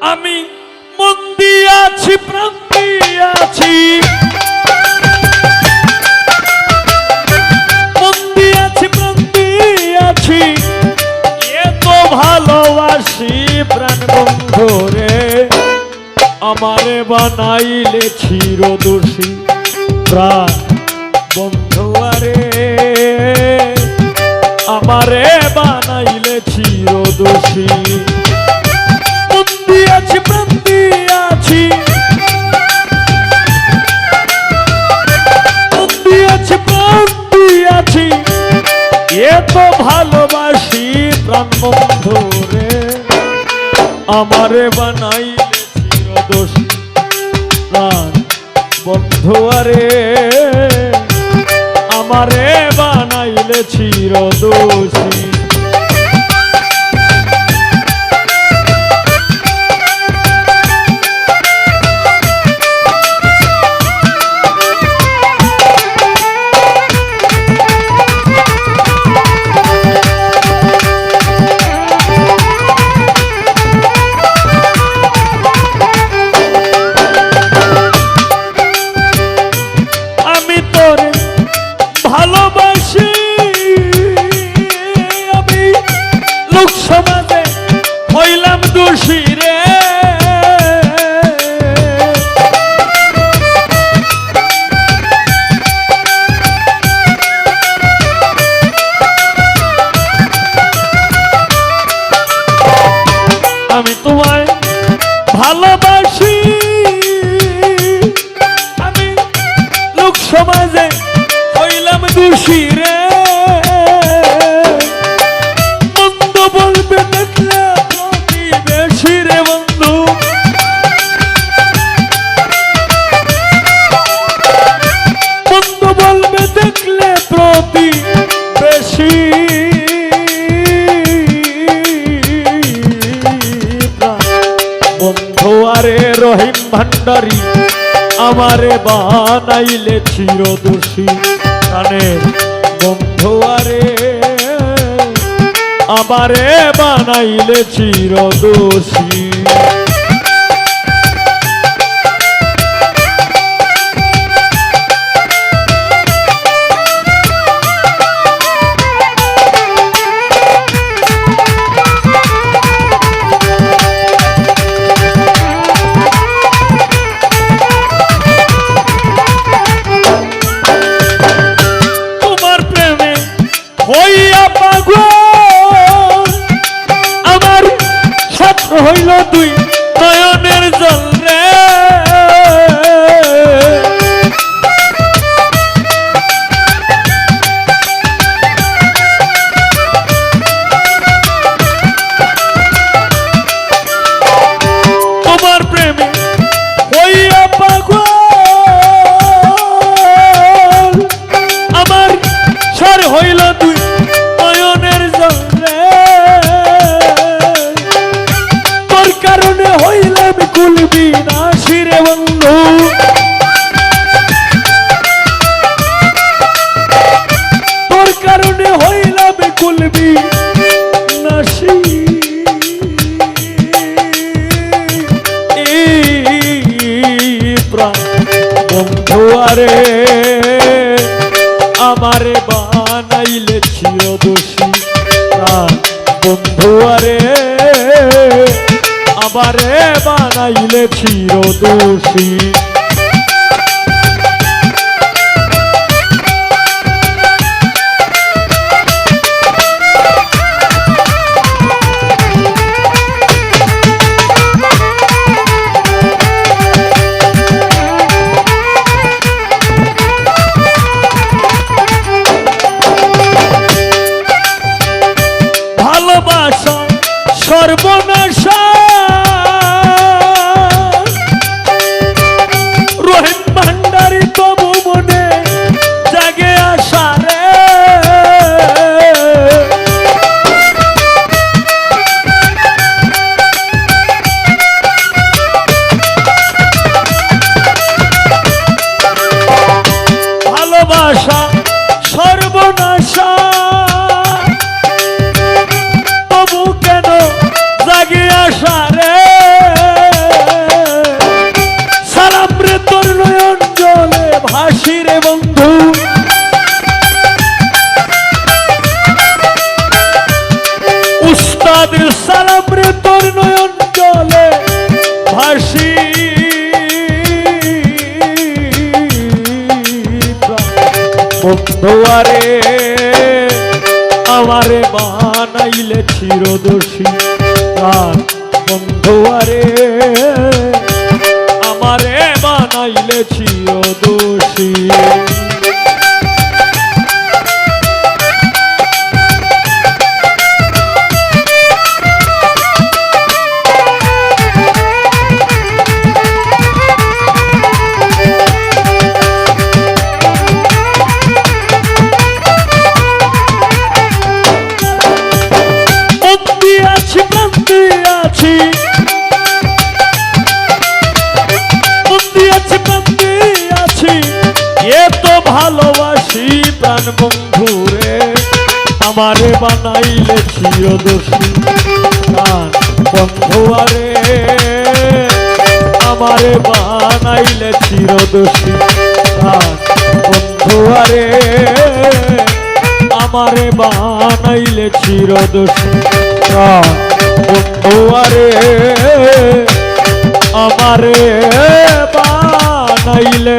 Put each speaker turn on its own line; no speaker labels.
আমি মন্দি আছি প্রান্তি আছি। মন্দি আছি আছি। ভালোবাসি প্রাণ বন্ধু রে। আমারে বানাইলে ছির দোষী আমারে বানাইলে চিরদোষী এত ভালোবাসি প্রাণ বন্ধু আমারে বানাই দোষী প্রাণ বন্ধু আরে। আমারে বানাইলে চিরদোষী। রহিম ভান্ডারী আমারে বানাইলে চির দোষী কানে বন্ধু আরে আমারে বানাইলে চির দোষী আমার ছাত্র হইল তুই নয়নের জল। বন্ধু আরে আমারে বানাইলে চিরদোষী বন্ধু আরে আমারে বানাইলে চিরদোষী বাদুর সালাম রে তোর নয়ন জলে ভাসি। বন্ধুয়ারে, আমারে বানাইলে চিরদোষী তার বন্ধুয়ারে, আমারে বানাইলে চিরদোষী বন্দি বন্দি এ তো ভালোবাসি প্রাণ বন্ধুরে। আমারে বানাইলে চিরদোষী প্রাণ বন্ধুয়ারে। আমারে বানাইলে চিরদোষী প্রাণ বন্ধুয়ারে। আমারে বানাইলে চিরদোষী প্রাণ বন্ধুয়ারে আমারে বানাইলে